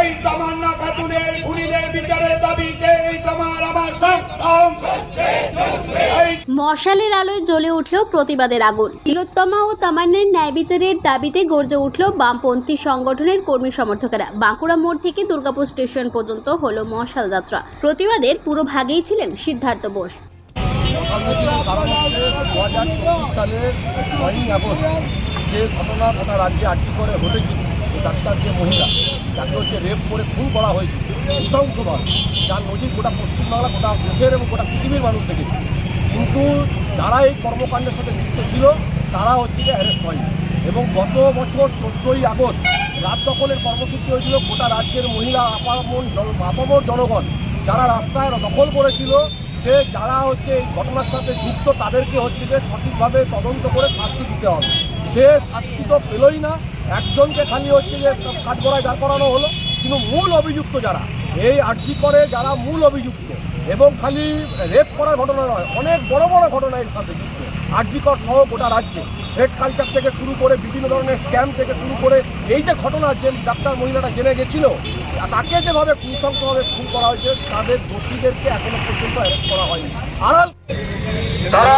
এই তামান্না খাতুনের খুনিদের বিচারের দাবিতে এই তোমার আমার সংগ্রাম। মশালের আলোয় জ্বলে উঠল প্রতিবাদের আগুন। তিলোত্তমা ও তামান্নের ন্যায় বিচারের দাবিতে গর্জে উঠল বামপন্থী সংগঠনের কর্মী সমর্থকেরা। বাঁকুড়া মোড় থেকে দুর্গাপুর স্টেশন পর্যন্ত হলো মশাল যাত্রা। প্রতিবাদের পুরো ভাগেই ছিলেন সিদ্ধার্থ বোস। সালের যে ঘটনা গোটা রাজ্যে আর্জি করে ঘটেছিল ডাক্তার যে মহিলা, তাকে হচ্ছে রেপ করে খুন করা হয়েছে নৃশংসভাবে যার নজির গোটা পশ্চিমবাংলা, গোটা দেশের এবং গোটা পৃথিবীর মানুষ দেখেছে। কিন্তু যারা এই কর্মকাণ্ডের সাথে যুক্ত ছিল, তারা হচ্ছে যে অ্যারেস্ট হয়নি। এবং গত বছর চোদ্দোই আগস্ট রাত দখলের কর্মসূচি হয়েছিল, গোটা রাজ্যের মহিলা আপামন জন আপামর জনগণ, যারা রাস্তায় দখল করেছিল যে যারা হচ্ছে এই ঘটনার সাথে যুক্ত, তাদেরকে হচ্ছে যে সঠিকভাবে তদন্ত করে শাস্তি দিতে হবে। সে শাস্তি তো পেলই না একজনকে খালি হচ্ছে যে কাঠগড়ায় দাঁড় করানো হলো কিন্তু মূল অভিযুক্ত যারা এই আর্জি করে যারা মূল অভিযুক্ত এবং খালি রেপ করার ঘটনা নয় অনেক বড় বড় ঘটনা এর সাথে যুক্ত। আর্জিকর সহ গোটা রাজ্যে রেড কালচার থেকে শুরু করে বিভিন্ন ধরনের স্ক্যাম থেকে শুরু করে এই যে ঘটনা যে ডাক্তার মহিলাটা জেনে গেছিল তাকে যেভাবে নৃশংসভাবে খুন করা হয়েছে তাদের দোষীদেরকে এখনও পর্যন্ত অ্যারেস্ট করা হয়নি। আড়াল তারা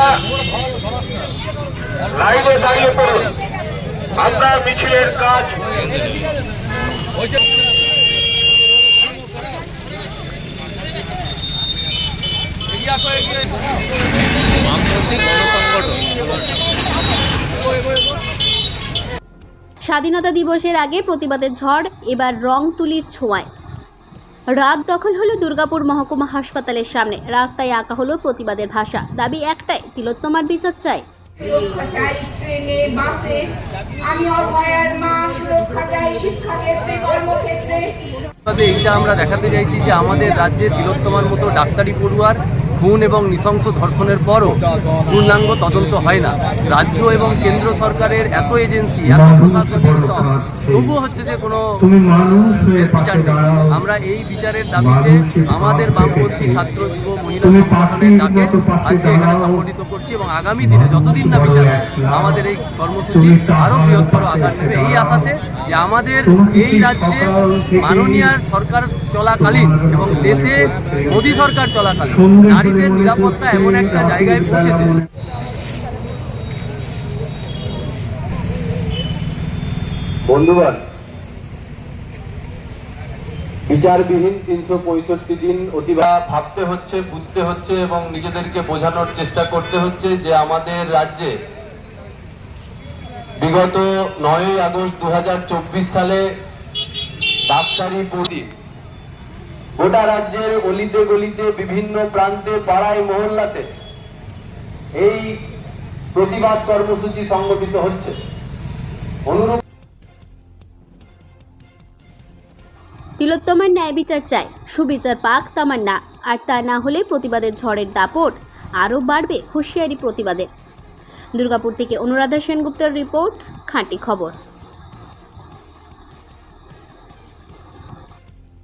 লাইনে দাঁড়িয়ে পড়ুন। আমরা মিছিলের কাজ স্বাধীনতা দিবসের আগে প্রতিবাদের ঝড়, এবার রং তুলির ছোঁয়ায়। রাত দখল হলো দুর্গাপুর মহকুমা হাসপাতালের সামনে। রাস্তায় আঁকা হলো প্রতিবাদের ভাষা। দাবি একটাই, তিলোত্তমার বিচার চাই। সুরক্ষা চাই ট্রেনে বাসে। আমি অভয়ার মা সুরক্ষা চাই শিক্ষাক্ষেত্রে কর্মক্ষেত্রে। এইটা আমরা দেখাতে চাইছি যে আমাদের রাজ্যে তিলোত্তমার মতো ডাক্তারি পড়ুয়ার খুন এবং নৃশংস ধর্ষণের পরও পূর্ণাঙ্গ তদন্ত হয় না। রাজ্য এবং কেন্দ্র সরকারের এত এজেন্সি এত প্রশাসনিক স্তর তবুও হচ্ছে যে কোনো বিচার নেই। আমরা এই বিচারের দাবিতে আমাদের বামপন্থী ছাত্র যুব মহিলা সংগঠনের ডাকে আজকে এখানে সংগঠিত করছি এবং আগামী দিনে যতদিন না বিচার আমাদের এই কর্মসূচি আরও বৃহত্তর আকার নেবে এই আশাতে যে আমাদের এই রাজ্যে মাননীয় সরকার চলাকালীন এবং দেশে মোদী সরকার চলাকালীন নারীদের নিরাপত্তা এমন একটা জায়গায় পৌঁছেছে। বন্ধুগণ বিচারবিহীন তিনশো পঁয়ষট্টি দিন অতিবা ভাবতে হচ্ছে, বুঝতে হচ্ছে এবং নিজেদেরকে বোঝানোর চেষ্টা করতে হচ্ছে যে আমাদের রাজ্যে বিগত নয়ই আগস্ট দু সালে ডাক্তারি পড়ি গোটা রাজ্যের অলিতে গলিতে বিভিন্ন প্রান্তে, পাড়ায়, মহল্লাতে এই প্রতিবাদ কর্মসূচি সংগঠিত হচ্ছে। অনুরূপ তিলোত্তমার ন্যায় বিচার চাই। সুবিচার পাক, তামান্না। আর তা না হলে প্রতিবাদের ঝড়ের দাপট আরও বাড়বে হুঁশিয়ারি প্রতিবাদের। দুর্গাপুর থেকে অনুরাধা সেনগুপ্তের রিপোর্ট, খাঁটি খবর।